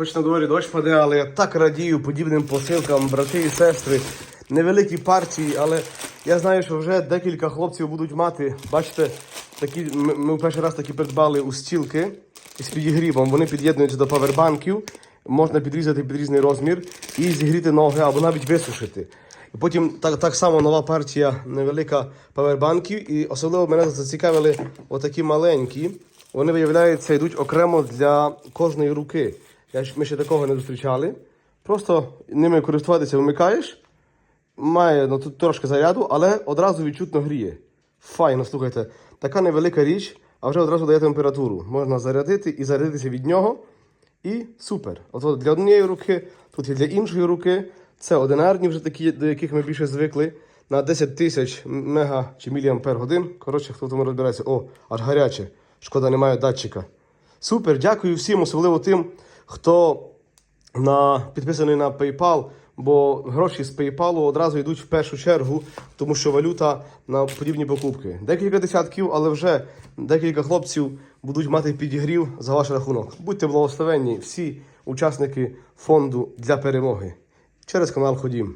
Хоч на дворі дощ паде, але я так радію подібним посилкам, брати і сестри. Невеликі партії, але я знаю, що вже декілька хлопців будуть мати. Бачите, такі, ми, в перший раз такі придбали устілки з підігрівом. Вони під'єднуються до павербанків, можна підрізати під різний розмір і зігріти ноги або навіть висушити. І потім так, так само нова партія невелика павербанків. І особливо мене зацікавили отакі маленькі. Вони, виявляється, йдуть окремо для кожної руки. Ми ще такого не зустрічали. Просто ними користуватися вмикаєш. Має ну, тут трошки заряду, але одразу відчутно гріє. Файно, слухайте. Така невелика річ, а вже одразу дає температуру. Можна зарядити і зарядитися від нього. І супер. От для однієї руки, тут і для іншої руки. Це одинарні вже такі, до яких ми більше звикли. На 10 тисяч мега чи міліампер годин. Коротше, хто тому розбирається. О, аж гаряче. Шкода, немає датчика. Супер, дякую всім, особливо тим, хто на, підписаний на PayPal, бо гроші з PayPal одразу йдуть в першу чергу, тому що валюта на подібні покупки. Декілька десятків, але вже декілька хлопців будуть мати підігрів за ваш рахунок. Будьте благословенні всі учасники фонду для перемоги. Через канал Ходім.